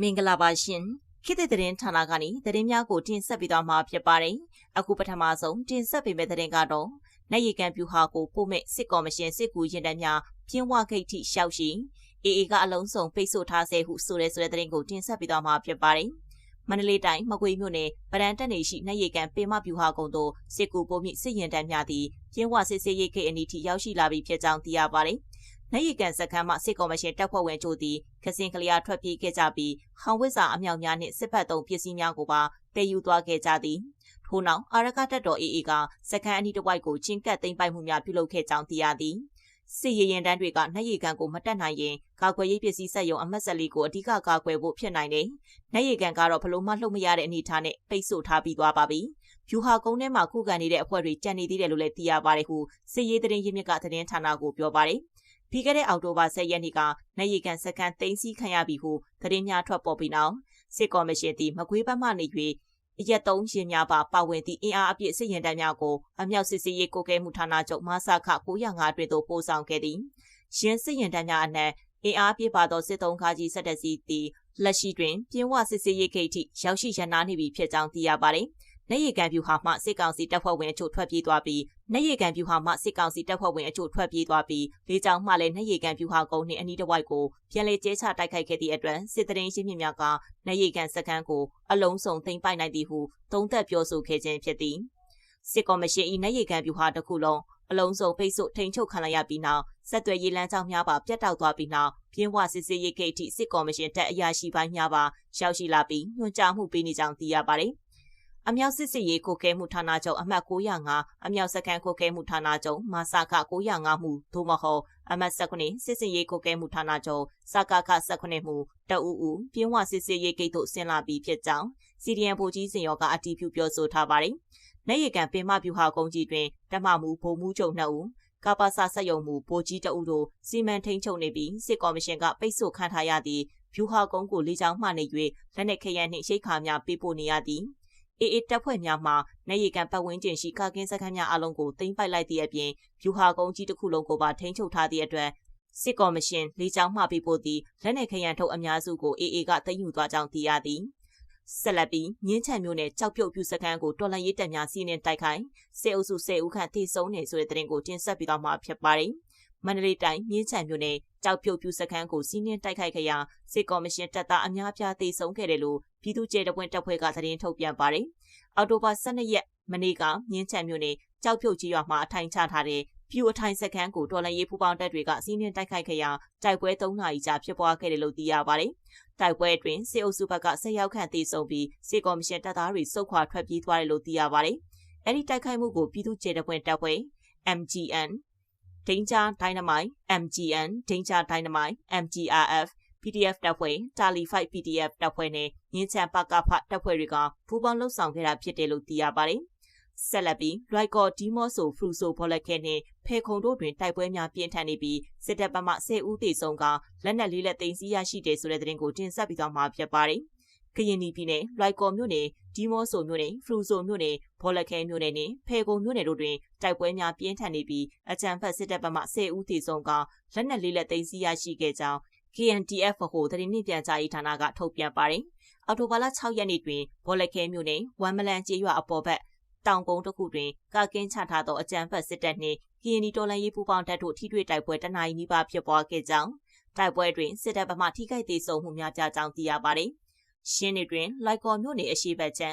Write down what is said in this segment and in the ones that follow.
မင်္ဂလာပါရှင်ခေတ်သစ်သတင်းဌာနကနေသတင်းများကိုတင်ဆက်ပေးသွားမှာဖြစ်ပါတယ်အခုပထမဆုံးတင်ဆက်ပေးမယ့်သတင်းကတော့နိုင်ရီကန်ပြူဟာကိုပို့မဲ့စစ်ကော်မရှင်စစ်ကူရင်တန်းများပြင်းဝဂိတ်ထိရှောက်ရှိအေအေကအလုံးစုံပိတ်ဆို့ထားဆဲဟုဆိုတဲ့ဆိုတဲ့သတင်းကိုတင်ဆက်ပေးသွားမှာဖြစ်ပါတယ်မန္တလေးတိုင်းမကွေးမြို့နယ်ဗရန်တက်နေရှိနိုင်ရီကန်ပင်မပြူဟာကုံတို့စစ်ကူပို့မိစစ်ရင်တန်းများသည်ပြင်းဝစစ်စေးရိတ်ခိတ်အနီးထိရောက်ရှိလာပြီဖြစ်ကြောင်းသိရပါတယ် နိုင်ရီကန်စခန်းမှစစ်ကော်မရှင်တပ်ဖွဲ့ဝင်တို့သည်ခစင်ကလျာထွက်ပြေးခဲ့ကြပြီးဟောင်ဝစ်စာအမြောက်များနှင့်စစ်ဖက်သုံးပစ္စည်းများကိုပါတည်ယူသွားခဲ့ကြသည်ထို့နောက်အာရကတပ်တော် AA ကစခန်းအနီးတစ်ဝိုက်ကိုချင်းကပ်သိမ်းပိုက်မှုများပြုလုပ်ခဲ့ကြောင်းသိရသည်စစ်ရေးရင်တန်းတွေကနှက်ရည်ကန်ကိုမတက်နိုင်ရင်ကာကွယ်ရေးပစ္စည်းစက်ရုံအမတ်ဆက်လီကိုအဓိကကာကွယ်ဖို့ဖြစ်နိုင်တယ်။နှက်ရည်ကန်ကတော့ဘလို့မှလှုပ်မရတဲ့အနေအထားနဲ့ပိတ်ဆို့ထားပြီးသွားပါပြီ။ဖြူဟာကုန်းထဲမှာခုခံနေတဲ့အဖွဲ့တွေကြံနေသေးတယ်လို့လည်းသိရပါတယ်ဟုစစ်ရေးသတင်းရင်းမြစ်ကသတင်းဌာနကိုပြောပါတယ်။ ပြီးခဲ့တဲ့အောက်တိုဘာ10ရက်နေ့ကနိုင်ရီကန်စကန်သိမ်းဆည်းခံရပြီဟုသတင်းများထွက်ပေါ်ပြီးနောက်စစ်ကော်မရှင်သည်မကွေးဘက်မှနေ၍အရက်သုံးရှင်များပါပါဝင်သည့်အင်အားအပြည့်စစ်ရင်တန်းများကိုအမြောက်စစ်စစ်ရေးကိုကဲမှုဌာနချုပ်မဆခ905တွင်သို့ပို့ဆောင်ခဲ့သည်။ရင်းစစ်ရင်တန်းများအနက်အင်အားပြည့်ပါသောစစ်သုံးခါကြီးဆက်တက်စီသည်လက်ရှိတွင်ပြင်းဝစစ်စစ်ရေးဂိတ်ထိရောက်ရှိရနာနေပြီဖြစ်ကြောင်းသိရပါသည်။ နေရီကန်ပြူဟာမှစစ်ကောင်စီတပ်ဖွဲ့ဝင်အချို့ထွက်ပြေးသွားပြီးနေရီကန်ပြူဟာမှစစ်ကောင်စီတပ်ဖွဲ့ဝင်အချို့ထွက်ပြေးသွားပြီးလေးချောင်းမှလည်းနေရီကန်ပြူဟာကုန်းနှင့်အနီးတစ်ဝိုက်ကိုပြန်လည်ကျဲချတိုက်ခိုက်ခဲ့သည့်အတွက်စစ်တရင်ရှင်းမြင့်များကနေရီကန်စခန်းကိုအလုံးစုံသိမ်းပိုက်နိုင်သည်ဟုသုံးသပ်ပြောဆိုခဲ့ခြင်းဖြစ်သည်စစ်ကော်မရှင်၏နေရီကန်ပြူဟာတစ်ခုလုံးအလုံးစုံပိတ်ဆို့ထိန်ချုပ်ခံလိုက်ရပြီးနောက်ဆက်သွယ်ရေးလမ်းကြောင်းများပါပြတ်တောက်သွားပြီးနောက်ပြင်းဝစစ်စေးရေးဂိတ်ထိစစ်ကော်မရှင်တပ်အရာရှိပိုင်းများပါရောက်ရှိလာပြီးညွှန်ကြားမှုပေးနေကြောင်းသိရပါတယ်။ အမြောက်စစ်စစ်ရေးကိုကဲမှုဌာနချုပ်အမှတ်905အမြောက်စကန်ကိုကဲမှုဌာနချုပ်မာစာက905မှုသို့မဟုတ်အမှတ်19စစ်စစ်ရေးကိုကဲမှုဌာနချုပ်စကခ19မှုတအူးဦးပြင်းဝစစ်စစ်ရေးဂိတ်တို့ဆင်းလာပြီးဖြစ်ကြောင်းစီဒီအန်ဗိုလ်ကြီးစင်ရောကအတီးပြုပြောဆိုထားပါတယ်။နိုင်ရကန်ပင်မပြူဟာကုန်းကြီးတွင်တမမှုဗိုလ်မှူးချုပ်2ဦးကပါစာဆက်ယုံမှုဗိုလ်ကြီးတအုပ်တို့စီမံထိန်ချုပ်နေပြီးစစ်ကော်မရှင်ကပိတ်ဆို့ခံထားရသည့်ဖြူဟာကုန်းကိုလေးချောင်းမှနေ၍လက်နက်ခရမ်းနှင့်ရိတ်ခါများပေးပို့နေရသည်။ အေအေတပ်ဖွဲ့များမှနေရီကန်ပတ်ဝန်းကျင်ရှိကာကင်းစခန်းများအလုံးကိုသိမ်းပိုက်လိုက်သည့်အပြင်ဗျူဟာကုန်းကြီးတစ်ခုလုံးကိုပါထိန်းချုပ်ထားသည့်အတွက်စစ်ကော်မရှင်လေးချောင်းမှပေးပို့သည့်လက်နက်ခရံထုတ်အများစုကိုအေအေကသိမ်းယူသွားကြောင်းသိရသည်ဆက်လက်ပြီးမြင်းချံမျိုးနဲ့ကြောက်ပြုတ်ပြူစခန်းကိုတော်လန်ရေးတပ်များစီးနှင်တိုက်ခိုက်စေအုပ်စုစေဦးခန့်ထိဆုံးနေဆိုတဲ့သတင်းကိုတင်ဆက်ပေးသွားမှာဖြစ်ပါတယ်။ မန္တလေးတိုင်းမြင်းချံမြို့နယ်ကြောက်ပြုတ်ပြူစခန်းကိုစီးနင်းတိုက်ခိုက်ခဲ့ရာစစ်ကော်မရှင်တပ်သားအများပြားသေဆုံးခဲ့တယ်လို့ပြည်သူ့ကျဲတပွင့်တပ်ဖွဲ့ကသတင်းထုတ်ပြန်ပါတယ်။အော်တိုဘာ12ရက်မနေ့ကမြင်းချံမြို့နယ်ကြောက်ပြုတ်ကြီးရွာမှာအထိုင်ချထားတဲ့ပြူအထိုင်စခန်းကိုတော်လန်ရေးပူပေါင်းတပ်တွေကစီးနင်းတိုက်ခိုက်ခဲ့ရာတိုက်ပွဲ3နာရီကြာဖြစ်ပွားခဲ့တယ်လို့သိရပါတယ်။တိုက်ပွဲအတွင်းစစ်အုပ်စုဘက်ကဆက်ရောက်ခန့်သေဆုံးပြီးစစ်ကော်မရှင်တပ်သားတွေစုခွာထွက်ပြေးသွားတယ်လို့သိရပါတယ်။အဲဒီတိုက်ခိုက်မှုကိုပြည်သူ့ကျဲတပွင့်တပ်ဖွဲ့ MGN Danger Dynamite MGN Danger Dynamite MGRF PDF တပ်ဖွဲ့ Tally 5 PDF တပ်ဖွဲ့နဲ့ရင်းချန်ပကဖတပ်ဖွဲ့တွေကပူးပေါင်းလှုပ်ဆောင်ခဲ့တာဖြစ်တယ်လို့သိရပါတယ်။ဆက်လက်ပြီး Rycor Dimoso Fruso ဘောလက်ခဲနဲ့ဖဲခုံတို့တွင်တိုက်ပွဲများပြင်းထန်နေပြီးစစ်တပ်ဘက်မှ10ဦးသေဆုံးကလက်နက်လေးလက်သိမ်းဆီးရရှိတယ်ဆိုတဲ့သတင်းကိုတင်ဆက်ပြီးသွားမှာဖြစ်ပါတယ်။ ကရင်ပြည်နယ်လွိုက်ကော်မြို့နယ်ဒီမော့ဆိုမြို့နယ်ဖရူဆိုမြို့နယ်ဘောလခဲမြို့နယ်နဲ့ဖေကုံမြို့နယ်တို့တွင်တိုက်ပွဲများပြင်းထန်နေပြီးအကြံဖက်စစ်တပ်ဘက်မှ10ဦးသေဆုံးကလက်နက်လေးလက်သိမ်းဆီးရရှိခဲ့ကြောင်း KNDF ဟိုသတင်းနှင့်ပြန်ကြားရေးဌာနကထုတ်ပြန်ပါတယ်။အော်တိုဘာလ6ရက်နေ့တွင်ဘောလခဲမြို့နယ်ဝမ်မလန်ကျေးရွာအပေါ်ဘက်တောင်ကုန်းတစ်ခုတွင်ကာကင်းချထားသောအကြံဖက်စစ်တပ်နှင့် KND တော်လှန်ရေးပူးပေါင်းတပ်တို့ထိတွေ့တိုက်ပွဲတနအီနီးပါးဖြစ်ပွားခဲ့ကြောင်းတိုက်ပွဲတွင်စစ်တပ်ဗမာထိခိုက်ဒေဆုံးမှုများပြားကြောင်းသိရပါသည်။ ရှင်းနေတွင်လိုက်ကော်မြို့နယ်အရှိဘက်ချံ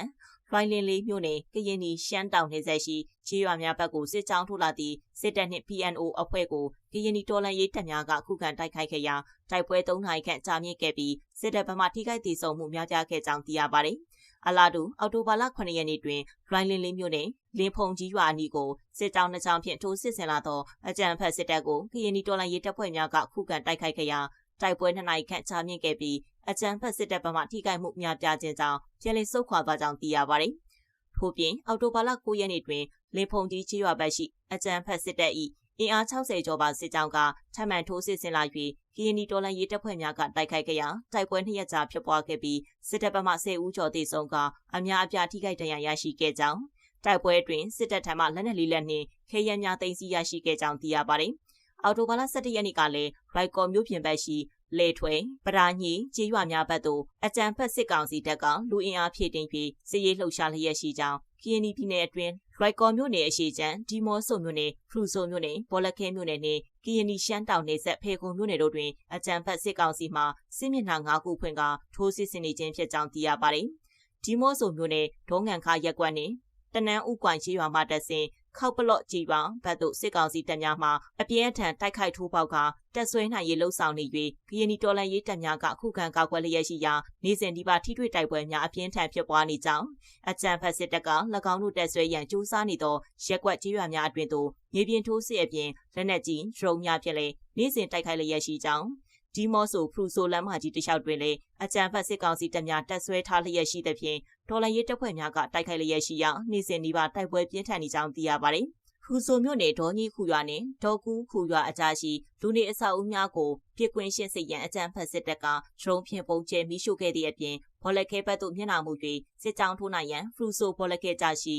လွိုင်းလင်းလေးမြို့နယ်ကရင်နီရှမ်းတောင်နယ်ဆက်ရှိခြေရွာများဘက်ကိုစစ်ကြောင်းထိုးလာသည့်စစ်တပ်နှင့် PNO အဖွဲ့ကိုကရင်နီတော်လှန်ရေးတပ်များကခုခံတိုက်ခိုက်ခဲ့ရာတိုက်ပွဲ၃နိုင်ခန့်ကြာမြင့်ခဲ့ပြီးစစ်တပ်ဗမာထိခိုက်ဒေဆုံးမှုများပြားခဲ့ကြောင်းသိရပါတယ်။အလာတူအော်တိုဘာလ9ရက်နေ့တွင်လွိုင်းလင်းလေးမြို့နယ်လင်းဖုံကြီးရွာအနီးကိုစစ်ကြောင်းနှစ်ကြောင်းဖြင့်ထိုးစစ်ဆင်လာသောအကြံဖက်စစ်တပ်ကိုကရင်နီတော်လှန်ရေးတပ်ဖွဲ့များကခုခံတိုက်ခိုက်ခဲ့ရာတိုက်ပွဲနှစ်နိုင်ခန့်ကြာမြင့်ခဲ့ပြီး အကြံဖက်စစ်တပ်ဘက်မှထိခိုက်မှုများပြားခြင်းကြောင့်ပြည်လည်ဆုတ်ခွာသွားကြောင်းသိရပါတယ်။ထို့ပြင်အော်တိုဘာလ9ရက်နေ့တွင်လင်ဖုန်ကြီးချေရွာဘက်ရှိအကြံဖက်စစ်တပ်၏အင်အား60ကျော်ပါစစ်ကြောင်းကထပ်မံထိုးစစ်ဆင်လာ၍ကီယနီတော်လန်ရေးတပ်ဖွဲ့များကတိုက်ခိုက်ခဲ့ရာတိုက်ပွဲနှစ်ရက်ကြာဖြစ်ပွားခဲ့ပြီးစစ်တပ်ဘက်မှ10ဦးကျော်သေဆုံးကအများအပြားထိခိုက်ဒဏ်ရာရရှိခဲ့ကြောင်းတိုက်ပွဲတွင်စစ်တပ်ထံမှလက်နက်လေးလက်နှင့်ခေရန်များသိမ်းဆည်းရရှိခဲ့ကြောင်းသိရပါတယ်။အော်တိုဘာလ17ရက်နေ့ကလည်းရိုက်ကော်မြို့ပြင်ဘက်ရှိ လေထွေပရာညီကြေးရွာများဘက်သို့အကြံဖက်စစ်ကောင်စီတပ်ကလူအင်အားဖြည့်တင်းပြီးစစ်ရေးလှုပ်ရှားလျက်ရှိကြောင်း KNY ပြည်နယ်အတွင်းရိုက်ကော်မြို့နယ်အရှိချမ်းဒီမော့ဆုံမြို့နယ်ဖရူဆိုမြို့နယ်ဘောလခဲမြို့နယ်နဲ့ KNY ရှမ်းတောင်နယ်ဆက်ဖေကုံမြို့နယ်တို့တွင်အကြံဖက်စစ်ကောင်စီမှစစ်မျက်နှာ၅ခုဖွင့်ကထိုးစစ်ဆင်နေခြင်းဖြစ်ကြောင်းသိရပါတယ်။ဒီမော့ဆုံမြို့နယ်ဒေါငံခါရက်ကွက်နှင့်တနန်းဥကွိုင်ရှိရွာမှတက်စဉ် ခောက်ပလော့ကြည်ပါဘတ်တို့စစ်ကောင်စီတပ်များမှအပြင်းအထန်တိုက်ခိုက်ထိုးပေါက်ကတက်ဆွဲနိုင်ရေးလှုံ့ဆော်နေ၍ကရင်နီတော်လန်ရေးတပ်များကအခုခံကောက်ကွယ်လျက်ရှိရာနေစဉ်ဒီပါထိတွေ့တိုက်ပွဲများအပြင်းထန်ဖြစ်ပွားနေကြောင်းအကြံဖက်စစ်တပ်က၎င်းတို့တက်ဆွဲရန်စူးစမ်းနေသောရက်ကွက်ကြီးရွာများအတွင်သို့မြေပြင်ထိုးစစ်အပြင်လက်နက်ကြီးဒရုန်းများဖြင့်လည်းနေစဉ်တိုက်ခိုက်လျက်ရှိကြောင်းဒီမော့ဆိုဖရူဆိုလမ်းမကြီးတလျှောက်တွင်လည်းအကြံဖက်စစ်ကောင်စီတပ်များတပ်ဆွဲထားလျက်ရှိသဖြင့် ဒေါ်လာရေးတပ်ဖွဲ့များကတိုက်ခိုက်လျက်ရှိရာနေ့စဉ်ဒီပါတိုက်ပွဲပြင်းထန်နေကြောင်းသိရပါတယ်။ဖူဆိုမြို့နယ်ဒေါ်ကြီးခူရွာနှင့်ဒေါ်ကူးခူရွာအကြားရှိလူနေအဆောက်အဦများကိုပြစ်ကွင်းရှင်းစစ်ရန်အကြံဖက်စစ်တပ်ကဒရုန်းဖြင့်ပုံကျဲမိရှုခဲ့သည့်အပြင်ဘော်လက်ခဲဘက်သို့မျက်နှာမူ၍စစ်ကြောင်းထိုးနိုင်ရန်ဖရူဆိုဘော်လက်ခဲကြားရှိ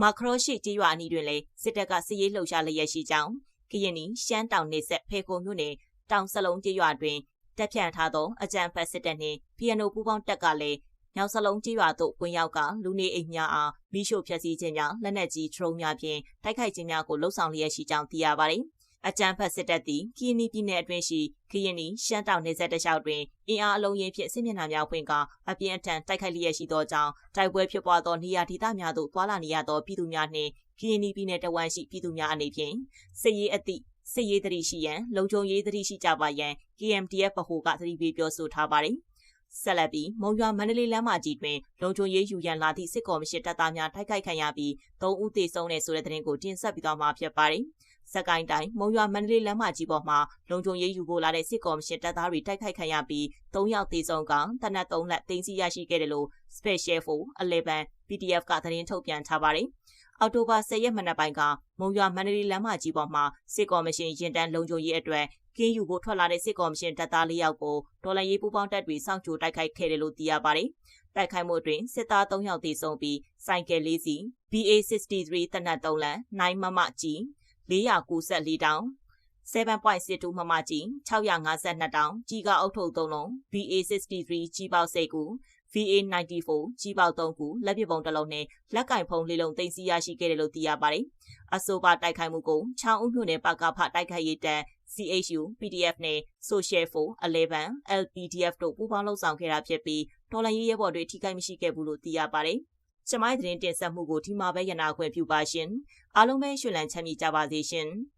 မာခရော့ရှိကြီးရွာအနီးတွင်လည်းစစ်တပ်ကစစ်ရေးလှုပ်ရှားလျက်ရှိကြောင်းကရင်နီရှမ်းတောင်နေဆက်ဖေကုံမြို့နယ်တောင်စလုံးကြီးရွာတွင်တက်ဖြန့်ထားသောအကြံဖက်စစ်တပ်နှင့် PNO ပူးပေါင်းတပ်ကလည်း ညောင်စလုံးကြီးရွာသို့ဝင်ရောက်ကလူနေအိမ်များအားမိရှို့ဖျက်ဆီးခြင်းများလက်နက်ကြီးထရုံများဖြင့်တိုက်ခိုက်ခြင်းများကိုလှုံ့ဆော်လျက်ရှိကြောင်းသိရပါတယ်။အကြံဖက်စစ်တပ်သည်ကရင်နီပြည်နယ်အတွင်းရှိခရင်နီရှမ်းတောင်နေဆက်တလျှောက်တွင်အင်အားအလုံးရင်းဖြင့်စစ်မျက်နှာများဖွင့်ကာအပြင်းအထန်တိုက်ခိုက်လျက်ရှိသောကြောင့်တိုက်ပွဲဖြစ်ပွားသောနေရာဒေသများသို့သွာလာနေရသောပြည်သူများနှင့်ခရင်နီပြည်နယ်တဝမ်းရှိပြည်သူများအနေဖြင့်စစ်ရေးအသည့်စစ်ရေးတတိရှိရန်လုံခြုံရေးတတိရှိကြပါရန် KMTF ဗဟိုကသတိပေးပြောဆိုထားပါတယ်။ ဆက်လက်ပြီးမုံရွာမန္တလေးလမ်းမကြီးတွင်လုံခြုံရေးယူရန်လာသည့်စစ်ကော်မရှင်တပ်သားများတိုက်ခိုက်ခံရပြီး၃ဦးသေဆုံးတဲ့ဆိုတဲ့သတင်းကိုတင်ဆက်ပြီးတော့မှာဖြစ်ပါတယ်။စကိုင်းတိုင်းမုံရွာမန္တလေးလမ်းမကြီးပေါ်မှာလုံခြုံရေးယူဖို့လာတဲ့စစ်ကော်မရှင်တပ်သားတွေတိုက်ခိုက်ခံရပြီး၃ယောက်သေဆုံးကတနက်၃လက်တင်စီရရှိခဲ့တယ်လို့ Special Force 11 PDF ကသတင်းထုတ်ပြန်ထားပါတယ်။ အောက်တိုဘာ10ရက်မနက်ပိုင်းကမုံရွာမန္တလေးလမ်းမကြီးပေါ်မှာစစ်ကော်မရှင်ရင်တန်းလုံခြုံရေးအတွက်ကင်းယူဖို့ထွက်လာတဲ့စစ်ကော်မရှင်တပ်သား၄ယောက်ကိုဒေါ်လာရေးပူးပေါင်းတပ်တွေစောင့်ကြိုတိုက်ခိုက်ခဲ့တယ်လို့သိရပါတယ်။တိုက်ခိုက်မှုအတွင်းစစ်သား3ယောက်သေဆုံးပြီးစိုက်ကယ်၄စီး BA63 တနက်3လမ်း9မမကြီး494တောင်7.62မမကြီး652တောင်ကြီးကအုပ်ထုပ်3လုံး BA63 ကြီးပေါက်စိတ်ကူ VA94 ကြီးပေါက်3ခုလက်ပစ်ပုံတစ်လုံးနဲ့လက်ကင်ဖုံးလေးလုံးတင်စီရရှိခဲ့တယ်လို့သိရပါတယ်။အဆိုပါတိုက်ခိုက်မှုကိုချောင်းဦးမြို့နယ်ပကဖတိုက်ခိုက်ရေးတန်း CHU PDF နဲ့ Social for 11 LPDF တို့ပူးပေါင်းလှုပ်ဆောင်ခဲ့တာဖြစ်ပြီးတော်လိုင်းရေးရဲဘော်တွေထိခိုက်မရှိခဲ့ဘူးလို့သိရပါတယ်။ကျမိုင်းသတင်းတင်ဆက်မှုကိုဒီမှာပဲရနာခွင့်ပြုပါရှင်။အားလုံးပဲရှင်လန်းချမ်းမြေ့ကြပါစေရှင်။